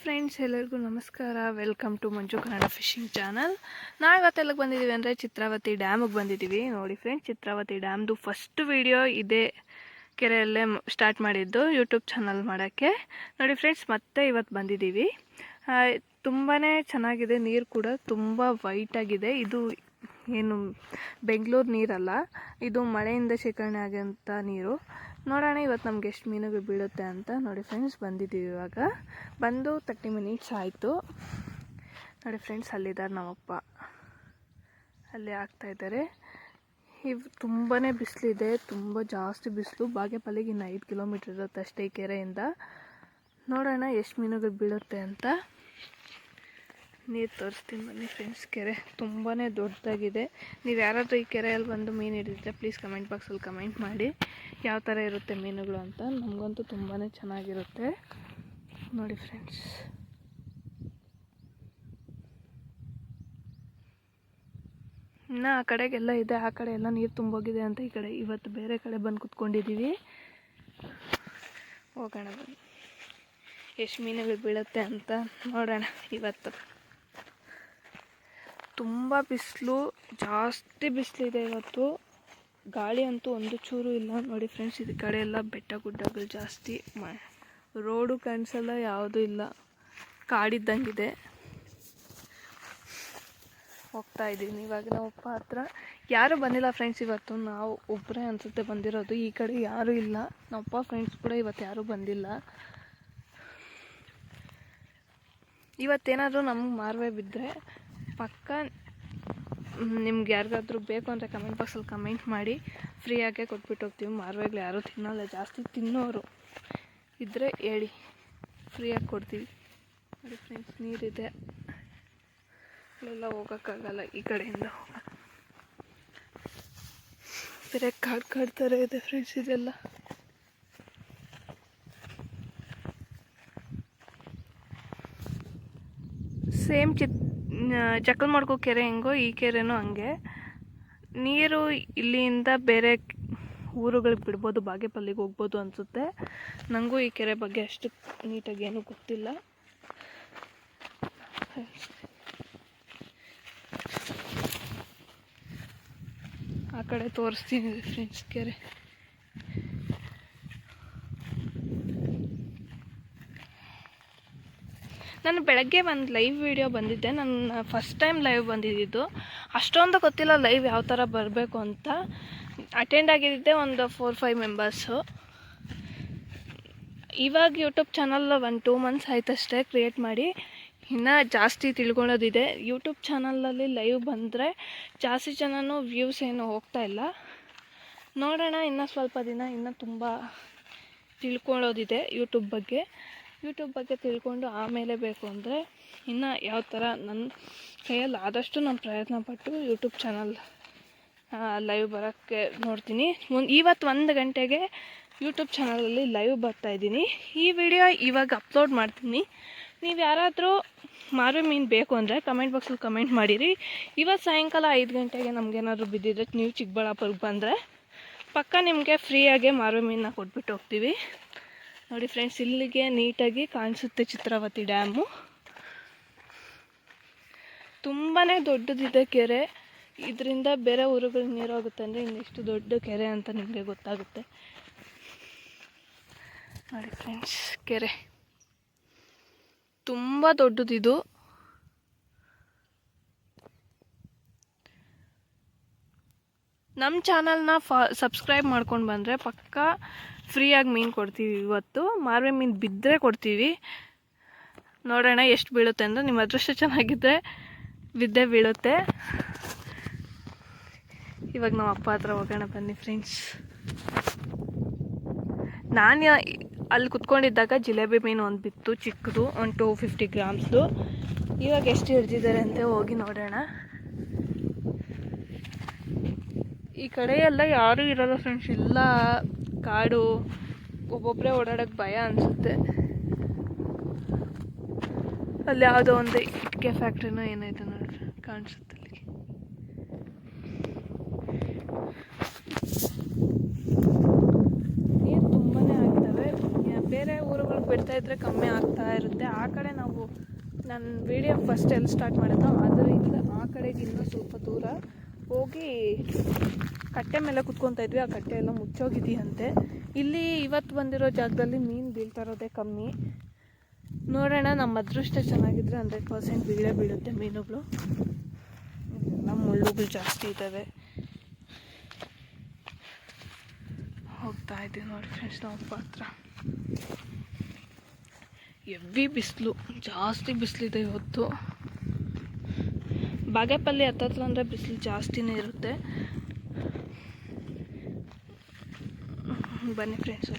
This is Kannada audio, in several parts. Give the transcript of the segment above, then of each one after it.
ಫ್ರೆಂಡ್ಸ್ ಎಲ್ಲರಿಗೂ ನಮಸ್ಕಾರ. Welcome to Manju Kannada fishing channel ನಾವು ಇವತ್ತೆಲ್ಲ ಬಂದಿದ್ದೀವಿ ಅಂದರೆ ಚಿತ್ರಾವತಿ ಡ್ಯಾಮಿಗೆ ಬಂದಿದ್ದೀವಿ ನೋಡಿ ಫ್ರೆಂಡ್ಸ್ ಚಿತ್ರಾವತಿ ಡ್ಯಾಮ್ದು ಫಸ್ಟ್ ವಿಡಿಯೋ ಇದೇ ಕೆರೆಯಲ್ಲೇ ಸ್ಟಾರ್ಟ್ ಮಾಡಿದ್ದು ಯೂಟ್ಯೂಬ್ ಚಾನಲ್ ಮಾಡೋಕ್ಕೆ. ನೋಡಿ ಫ್ರೆಂಡ್ಸ್ ಮತ್ತೆ ಇವತ್ತು ಬಂದಿದ್ದೀವಿ ತುಂಬಾ ಚೆನ್ನಾಗಿದೆ ನೀರು ಕೂಡ, ತುಂಬ ವೈಟಾಗಿದೆ ಇದು ಏನು ಬೆಂಗಳೂರು ನೀರಲ್ಲ, ಇದು ಮಳೆಯಿಂದ ಶೇಖರಣೆ ಆಗೋಂಥ ನೀರು. ನೋಡೋಣ, ಇವತ್ತು ನಮ್ಗೆ ಎಷ್ಟು ಮೀನುಗಳು ಬೀಳುತ್ತೆ ಅಂತ ನೋಡಿ ಫ್ರೆಂಡ್ಸ್ ಬಂದಿದ್ದೀವಿ ಇವಾಗ. ಬಂದು ತರ್ಟಿ ಮಿನಿಟ್ಸ್ ಆಯಿತು. ನೋಡಿ ಫ್ರೆಂಡ್ಸ್ ಅಲ್ಲಿದ್ದಾರೆ ನಮ್ಮಪ್ಪ. ಅಲ್ಲಿ ಆಗ್ತಾಯಿದ್ದಾರೆ ಇವು ತುಂಬಾ ಬಿಸಿಲಿದೆ, ತುಂಬ ಜಾಸ್ತಿ ಬಿಸಿಲು. ಬಾಗೇಪಲ್ಲಿಗೆ ಇನ್ನು ಐದು ಕಿಲೋಮೀಟ್ರ್ ಇರುತ್ತೆ ಅಷ್ಟೇ ಈ ಕೆರೆಯಿಂದ. ನೋಡೋಣ ಎಷ್ಟು ಮೀನುಗಳು ಬೀಳುತ್ತೆ ಅಂತ. ನೀರು ತೋರಿಸ್ತೀನಿ ಬನ್ನಿ ಫ್ರೆಂಡ್ಸ್. ಕೆರೆ ತುಂಬಾ ದೊಡ್ಡದಾಗಿದೆ. ನೀವು ಯಾರಾದರೂ ಈ ಕೆರೆಯಲ್ಲಿ ಬಂದು ಮೀನು ಹಿಡಿದ್ರೆ ಪ್ಲೀಸ್ ಕಮೆಂಟ್ ಬಾಕ್ಸಲ್ಲಿ ಕಮೆಂಟ್ ಮಾಡಿ. ಯಾವ ಥರ ಇರುತ್ತೆ ಮೀನುಗಳು ಅಂತ ನಮಗಂತೂ ತುಂಬಾ ಚೆನ್ನಾಗಿರುತ್ತೆ. ನೋಡಿ ಫ್ರೆಂಡ್ಸ್ ಇನ್ನು ಆ ಕಡೆಗೆಲ್ಲ ಇದೆ, ಆ ಕಡೆ ಎಲ್ಲ ನೀರು ತುಂಬೋಗಿದೆ ಅಂತ ಈ ಕಡೆ ಇವತ್ತು ಬೇರೆ ಕಡೆ ಬಂದು ಕುತ್ಕೊಂಡಿದ್ದೀವಿ ಹೋಗೋಣ ಬನ್ನಿ. ಎಷ್ಟು ಮೀನುಗಳು ಬೀಳುತ್ತೆ ಅಂತ ನೋಡೋಣ ಇವತ್ತು. ತುಂಬ ಬಿಸಿಲು, ಜಾಸ್ತಿ ಬಿಸಿಲಿದೆ ಇವತ್ತು. ಗಾಳಿ ಅಂತೂ ಒಂದು ಚೂರು ಇಲ್ಲ. ನೋಡಿ ಫ್ರೆಂಡ್ಸ್ ಈ ಕಡೆ ಎಲ್ಲ ಬೆಟ್ಟ ಗುಡ್ಡಗಳು ಜಾಸ್ತಿ. ರೋಡು ಕಾಣಿಸಲ್ಲ ಯಾವುದೂ ಇಲ್ಲ. ಕಾಡಿದ್ದಂಗಿದೆ. ಹೋಗ್ತಾ ಇದ್ದೀನಿ ಇವಾಗ ನಮ್ಮಪ್ಪ ಹತ್ರ. ಯಾರೂ ಬಂದಿಲ್ಲ ಫ್ರೆಂಡ್ಸ್ ಇವತ್ತು? ನಾವು ಒಬ್ಬರೇ ಅನಿಸುತ್ತೆ ಬಂದಿರೋದು. ಈ ಕಡೆ ಯಾರೂ ಇಲ್ಲ. ನಮ್ಮಪ್ಪ ಫ್ರೆಂಡ್ಸ್ ಕೂಡ ಇವತ್ತು ಯಾರೂ ಬಂದಿಲ್ಲ. ಇವತ್ತೇನಾದರೂ ನಮ್ಗೆ ಮಾರ್ವೆ ಬಿದ್ದರೆ ಪಕ್ಕ ನಿಮ್ಗೆ ಯಾರಿಗಾದ್ರೂ ಬೇಕು ಅಂದರೆ ಕಮೆಂಟ್ ಬಾಕ್ಸಲ್ಲಿ ಕಮೆಂಟ್ ಮಾಡಿ. ಫ್ರೀಯಾಗೆ ಕೊಟ್ಬಿಟ್ಟು ಹೋಗ್ತೀವಿ. ಮಾರ್ವೆಗಳು ಯಾರೂ ತಿನ್ನೋಲ್ಲ. ಜಾಸ್ತಿ ತಿನ್ನೋರು ಇದ್ದರೆ ಹೇಳಿ. ಫ್ರೀಯಾಗಿ ಕೊಡ್ತೀವಿ. ನೋಡಿ ಫ್ರೆಂಡ್ಸ್ ನೀರಿದೆ. ಅಲ್ಲೆಲ್ಲ ಹೋಗೋಕ್ಕಾಗಲ್ಲ ಈ ಕಡೆಯಿಂದ ಬೇರೆ ಕಾಡು ಕಾಡು ಥರ ಇದೆ ಫ್ರೆಂಡ್ಸ್ ಇದೆಲ್ಲ. ಸೇಮ್ ಚಿತ್ ಜಕ್ಕಲ್ ಮಾಡ್ಕೋ ಕೆರೆ ಹೆಂಗೋ ಈ ಕೆರೆನೂ ಹಂಗೆ. ನೀರು ಇಲ್ಲಿಂದ ಬೇರೆ ಊರುಗಳಿಗೆ ಬಿಡ್ಬೋದು, ಬಾಗೇಪಲ್ಲಿಗೆ ಹೋಗ್ಬೋದು ಅನಿಸುತ್ತೆ. ನನಗೂ ಈ ಕೆರೆ ಬಗ್ಗೆ ಅಷ್ಟು ನೀಟಾಗಿ ಏನೂ ಗೊತ್ತಿಲ್ಲ. ಆ ಕಡೆ ತೋರಿಸ್ತೀನಿ ಫ್ರೆಂಡ್ಸ್ ಕೆರೆ. ನಾನು ಬೆಳಗ್ಗೆ ಒಂದು ಲೈವ್ ವಿಡಿಯೋ ಬಂದಿದ್ದೆ. ನನ್ನ ಫಸ್ಟ್ ಟೈಮ್ ಲೈವ್ ಬಂದಿದ್ದು. ಅಷ್ಟೊಂದು ಗೊತ್ತಿಲ್ಲ ಲೈವ್ ಯಾವ ಥರ ಬರಬೇಕು ಅಂತ. ಅಟೆಂಡ್ ಆಗಿದ್ದೆ ಒಂದು ಫೋರ್ ಫೈವ್ ಮೆಂಬರ್ಸು ಇವಾಗ ಯೂಟ್ಯೂಬ್ ಚಾನಲ್ ಒಂದು ಟೂ ಮಂತ್ಸ್ ಆಯ್ತಷ್ಟೇ ಕ್ರಿಯೇಟ್ ಮಾಡಿ. ಇನ್ನೂ ಜಾಸ್ತಿ ತಿಳ್ಕೊಳ್ಳೋದಿದೆ. ಯೂಟ್ಯೂಬ್ ಚಾನಲಲ್ಲಿ ಲೈವ್ ಬಂದರೆ ಜಾಸ್ತಿ ಜನನೂ ವ್ಯೂಸ್ ಏನು ಹೋಗ್ತಾ ಇಲ್ಲ. ನೋಡೋಣ, ಇನ್ನೂ ಸ್ವಲ್ಪ ದಿನ ಇನ್ನೂ ತುಂಬ ತಿಳ್ಕೊಳ್ಳೋದಿದೆ ಯೂಟ್ಯೂಬ್ ಬಗ್ಗೆ. ಯೂಟ್ಯೂಬ್ ಬಗ್ಗೆ ತಿಳ್ಕೊಂಡು ಆಮೇಲೆ ಬೇಕು ಅಂದರೆ ಇನ್ನು ಯಾವ ಥರ ನನ್ನ ಕೈಯಲ್ಲಿ ಆದಷ್ಟು ನಾನು ಪ್ರಯತ್ನ ಪಟ್ಟು ಯೂಟ್ಯೂಬ್ ಚಾನಲ್ ಲೈವ್ ಬರೋಕ್ಕೆ ನೋಡ್ತೀನಿ. ಒಂದು ಇವತ್ತು ಒಂದು ಗಂಟೆಗೆ ಯೂಟ್ಯೂಬ್ ಚಾನಲಲ್ಲಿ ಲೈವ್ ಬರ್ತಾಯಿದ್ದೀನಿ ಈ ವಿಡಿಯೋ ಇವಾಗ ಅಪ್ಲೋಡ್ ಮಾಡ್ತೀನಿ. ನೀವು ಯಾರಾದರೂ ಮಾರು ಮೀನು ಬೇಕು ಅಂದರೆ ಕಮೆಂಟ್ ಬಾಕ್ಸಲ್ಲಿ ಕಮೆಂಟ್ ಮಾಡಿರಿ. ಇವತ್ತು ಸಾಯಂಕಾಲ ಐದು ಗಂಟೆಗೆ ನಮಗೇನಾದ್ರು ಬಿದ್ದಿದ್ರೆ ನೀವು ಚಿಕ್ಕಬಳ್ಳಾಪುರಕ್ಕೆ ಬಂದರೆ ಪಕ್ಕ ನಿಮಗೆ ಫ್ರೀಯಾಗೆ ಮಾರು ಮೀನನ್ನ ಕೊಟ್ಬಿಟ್ಟು ಹೋಗ್ತೀವಿ. ನೋಡಿ ಫ್ರೆಂಡ್ಸ್ ಇಲ್ಲಿಗೆ ನೀಟಾಗಿ ಕಾಣಿಸುತ್ತೆ ಚಿತ್ರಾವತಿ ಡ್ಯಾಮು ತುಂಬಾ ದೊಡ್ಡದಿದೆ ಕೆರೆ. ಇದರಿಂದ ಬೇರೆ ಊರುಗಳಿಗೆ ನೀರು ಹೋಗುತ್ತೆ ಅಂದರೆ ಇನ್ನೆಷ್ಟು ದೊಡ್ಡ ಕೆರೆ ಅಂತ ನಿಮಗೆ ಗೊತ್ತಾಗುತ್ತೆ. ನೋಡಿ ಫ್ರೆಂಡ್ಸ್ ಕೆರೆ. ತುಂಬ ದೊಡ್ಡದಿದು. ನಮ್ಮ ಚಾನಲ್ನ ಫಾ, ಸಬ್ಸ್ಕ್ರೈಬ್ ಮಾಡ್ಕೊಂಡು ಬಂದರೆ ಪಕ್ಕ ಫ್ರೀಯಾಗಿ ಮೀನು ಕೊಡ್ತೀವಿ ಇವತ್ತು. ಮಾರ್ವೆ ಮೀನು ಬಿದ್ದರೆ ಕೊಡ್ತೀವಿ. ನೋಡೋಣ ಎಷ್ಟು ಬೀಳುತ್ತೆ ಅಂದರೆ ನಿಮ್ಮ ಅದೃಷ್ಟ ಚೆನ್ನಾಗಿದ್ದರೆ ಬಿದ್ದೇ ಬೀಳುತ್ತೆ. ಇವಾಗ ನಮ್ಮ ಅಪ್ಪ ಹತ್ರ ಹೋಗೋಣ ಬನ್ನಿ ಫ್ರೆಂಡ್ಸ್ ನಾನು ಅಲ್ಲಿ ಕುತ್ಕೊಂಡಿದ್ದಾಗ ಜಿಲೇಬಿ ಮೀನು ಒಂದು ಬಿತ್ತು, ಚಿಕ್ಕದು, ಒಂದು ಟೂ ಫಿಫ್ಟಿ ಗ್ರಾಮ್ಸ್ದು ಇವಾಗ ಎಷ್ಟು ಹಿಡ್ದಿದ್ದಾರೆ ಅಂತ ಹೋಗಿ ನೋಡೋಣ. ಈ ಕಡೆ ಎಲ್ಲ ಯಾರೂ ಇರಲ್ಲ ಫ್ರೆಂಡ್ಸ್ ಇಲ್ಲ ಕಾಡು ಒಬ್ಬೊಬ್ಬರೇ ಓಡಾಡೋಕ್ಕೆ ಭಯ ಅನಿಸುತ್ತೆ. ಅಲ್ಲಿ ಯಾವುದೋ ಒಂದು ಇಟ್ಟಿಗೆ ಫ್ಯಾಕ್ಟ್ರಿನೋ ಏನೈತೆ ನೋಡ್ರಿ, ಕಾಣಿಸುತ್ತೆ ಅಲ್ಲಿ ನೀರು ತುಂಬಾ ಆಗಿದ್ದಾವೆ ಬೇರೆ ಊರುಗಳಿಗೆ ಬಿಡ್ತಾ ಇದ್ರೆ ಕಮ್ಮಿ ಆಗ್ತಾ ಇರುತ್ತೆ. ಆ ಕಡೆ ನಾವು, ನಾನು ವಿಡಿಯೋ ಫಸ್ಟ್ ಎಲ್ಲಿ ಸ್ಟಾರ್ಟ್ ಮಾಡಿದ್ದೋ ಅದರಿಂದ ಆ ಕಡೆಗೆ ಇನ್ನೂ ಸ್ವಲ್ಪ ದೂರ ಹೋಗಿ ಕಟ್ಟೆ ಮೇಲೆ ಕುತ್ಕೊತಾ ಇದ್ವಿ. ಆ ಕಟ್ಟೆ ಎಲ್ಲ ಮುಚ್ಚೋಗಿದೆಯಂತೆ. ಇಲ್ಲಿ ಇವತ್ತು ಬಂದಿರೋ ಜಾಗದಲ್ಲಿ ಮೀನು ಬೀಳ್ತಾ ಇರೋದೇ ಕಮ್ಮಿ. ನೋಡೋಣ, ನಮ್ಮ ಅದೃಷ್ಟ ಚೆನ್ನಾಗಿದ್ರೆ ಹಂಡ್ರೆಡ್ ಪರ್ಸೆಂಟ್ ಬೀಳೇ ಬೀಳುತ್ತೆ ಮೀನುಗಳು. ಎಲ್ಲ ಮುಳ್ಳುಗಳು ಜಾಸ್ತಿ ಇದ್ದಾವೆ. ಹೋಗ್ತಾ ಇದ್ದೀವಿ ನೋಡಿ ಫ್ರೆಂಡ್ಸ್ ನಾವು ಪಾತ್ರ ಎವ್ವಿ ಬಿಸಿಲು, ಜಾಸ್ತಿ ಬಿಸಿಲಿದೆ ಇವತ್ತು. ಬಾಗೇಪಲ್ಲಿ ಹತ್ತತ್ರ ಅಂದರೆ ಬಿಸಿಲು ಜಾಸ್ತಿನೇ ಇರುತ್ತೆ. ಬನ್ನಿ ಫ್ರೆಂಡ್ಸ್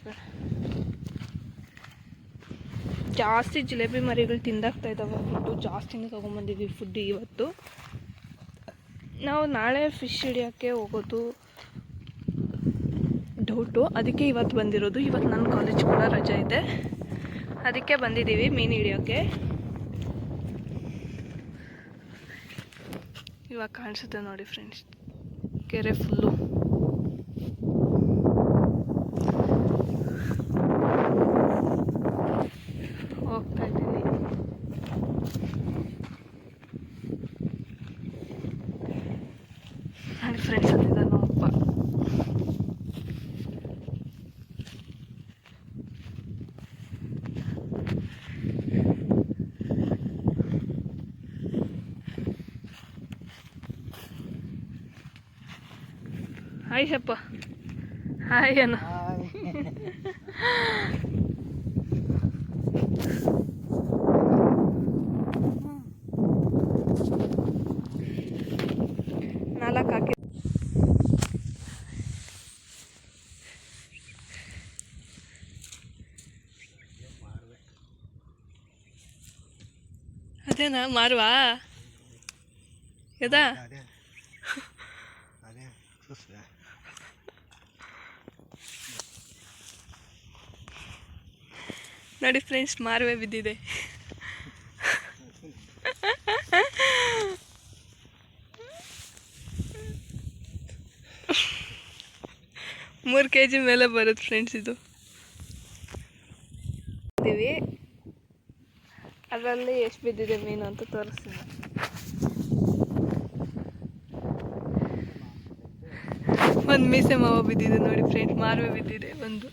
ಜಾಸ್ತಿ ಜಿಲೇಬಿ ಮರಿಗಳು ತಿಂದಾಗ್ತಾ ಇದ್ದಾವೆ ಫುಡ್ಡು ಜಾಸ್ತಿನೇ ತೊಗೊಂಬಂದಿದ್ವಿ ಫುಡ್ ಇವತ್ತು. ನಾವು ನಾಳೆ ಫಿಶ್ ಹಿಡಿಯೋಕ್ಕೆ ಹೋಗೋದು. ಡೌಟು ಅದಕ್ಕೆ ಇವತ್ತು ಬಂದಿರೋದು. ಇವತ್ತು ನನ್ನ ಕಾಲೇಜ್ ಕೂಡ ರಜೆ ಇದೆ. ಅದಕ್ಕೆ ಬಂದಿದ್ದೀವಿ ಮೀನು ಹಿಡಿಯೋಕ್ಕೆ. ಇವಾಗ ಕಾಣಿಸುತ್ತೆ ನೋಡಿ ಫ್ರೆಂಡ್ಸ್ ಕೆರೆ ಫುಲ್ಲು ಹೋಗ್ತಾ ಇದ್ದೀನಿ. ನೋಡಿ ಫ್ರೆಂಡ್ಸ್ ನಮ್ಮಪ್ಪ ಹಾಯ್ ಅಪ್ಪ ಹಾಯ್ ಅಣ್ಣ ನಾಲ್ಕು ಹಾಕಿ ಅದೇನಾ? ಮಾರುವ? ಯದಾ ಅದೇ ಅದೇ ಸುಸ್ತ ನೋಡಿ ಫ್ರೆಂಡ್ಸ್ ಮಾರುವೆ ಬಿದ್ದಿದೆ. ಮೂರು ಕೆ ಜಿ ಮೇಲೆ ಬರುತ್ತೆ ಫ್ರೆಂಡ್ಸ್ ಇದು. ಇದ್ದೀವಿ ಅದರಲ್ಲಿ ಎಷ್ಟು ಬಿದ್ದಿದೆ ಮೀನು ಅಂತ ತೋರಿಸ್ತೀನಿ. ಒಂದು ಮೀಸೆ ಮಾವ ಬಿದ್ದಿದೆ ನೋಡಿ ಫ್ರೆಂಡ್ಸ್ ಮಾರುವೆ ಬಿದ್ದಿದೆ ಒಂದು.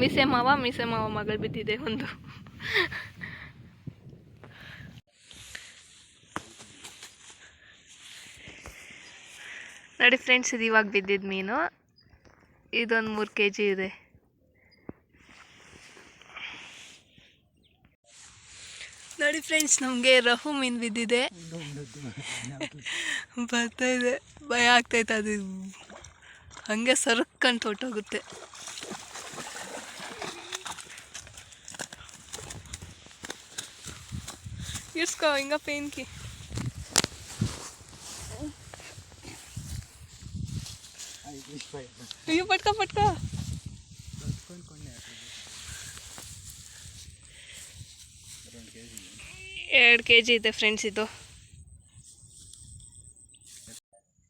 ಮೀಸೆ ಮಾವ ಮೀಸೆ ಮಾವ ಮಗಳು ಬಿದ್ದಿದೆ ಒಂದು. ನೋಡಿ ಫ್ರೆಂಡ್ಸ್ ಇದು ಇವಾಗ ಬಿದ್ದಿದ್ದು ಮೀನು. ಇದೊಂದು ಮೂರು ಕೆ ಜಿ ಇದೆ. ನೋಡಿ ಫ್ರೆಂಡ್ಸ್ ನಮಗೆ ರಹು ಮೀನು ಬಿದ್ದಿದೆ. ಬರ್ತಾ ಇದೆ. ಭಯ ಆಗ್ತೈತೆ ಅದು. ಹಂಗೆ ಸರಕ್ಕಂತ ಹೊಟ್ಟೋಗುತ್ತೆ ಇರ್ಸ್ಕೋ ಹಿಂಗ ಪೇನ್ಕಿ ಅಯ್ಯೋ ಪಟ್ಕೋ ಪಟ್ಕೋ ಎರಡು ಕೆ ಜಿ ಇದೆ ಫ್ರೆಂಡ್ಸ್ ಇದು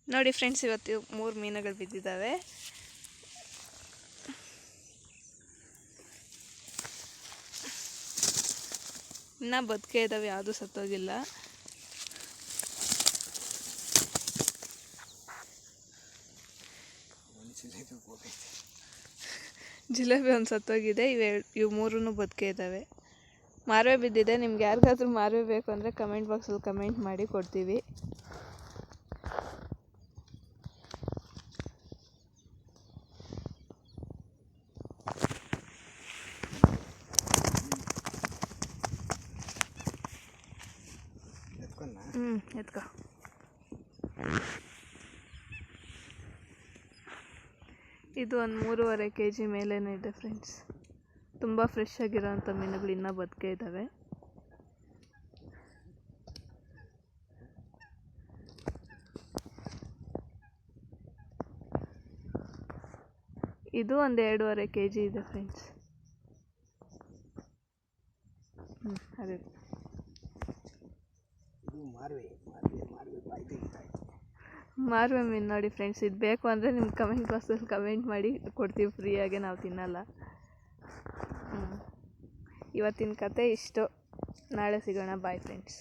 ನೋಡಿ ಫ್ರೆಂಡ್ಸ್ ಇವತ್ತು ಮೂರು ಮೀನುಗಳು ಬಿದ್ದಿದ್ದಾವೆ ಇನ್ನ ಬದುಕೆ ಇದ್ದಾವೆ ಯಾವುದೂ ಸತ್ತೋಗಿಲ್ಲ. ಜಿಲೇಬಿ ಒಂದು ಸತ್ತೋಗಿದೆ, ಇವೆ ಇವು ಮೂರೂ ಬದುಕೆ ಇದ್ದಾವೆ ಮಾರ್ವೆ ಬಿದ್ದಿದೆ, ನಿಮ್ಗೆ ಯಾರಿಗಾದ್ರೂ ಮಾರ್ವೆ ಬೇಕು ಅಂದರೆ ಕಮೆಂಟ್ ಬಾಕ್ಸಲ್ಲಿ ಕಮೆಂಟ್ ಮಾಡಿ ಕೊಡ್ತೀವಿ ಎತ್ಕೊಂಡ ಹ್ಞೂ ಎತ್ಕೋ. ಇದು ಒಂದು ಮೂರುವರೆ ಕೆ ಜಿ ಮೇಲೇ ಇದೆ ಫ್ರೆಂಡ್ಸ್ ತುಂಬ ಫ್ರೆಶ್ ಆಗಿರೋಂಥ ಮೀನುಗಳು ಇನ್ನೂ ಬದುಕೆ ಇದ್ದಾವೆ ಇದು ಒಂದು ಎರಡೂವರೆ ಕೆ ಜಿ ಇದೆ ಫ್ರೆಂಡ್ಸ್ ಹ್ಞೂ ಅದೇ. ಮಾರ್ವೆ ಮೀನು ನೋಡಿ ಫ್ರೆಂಡ್ಸ್ ಇದು ಬೇಕು ಅಂದರೆ ನಿಮ್ಮ ಕಮೆಂಟ್ ಬಾಕ್ಸಲ್ಲಿ ಕಮೆಂಟ್ ಮಾಡಿ, ಕೊಡ್ತೀವಿ ಫ್ರೀಯಾಗೆ ನಾವು ತಿನ್ನಲ್ಲ. ಇವತ್ತಿನ ಕತೆ ಇಷ್ಟು. ನಾಳೆ ಸಿಗೋಣ ಬಾಯ್ ಫ್ರೆಂಡ್ಸ್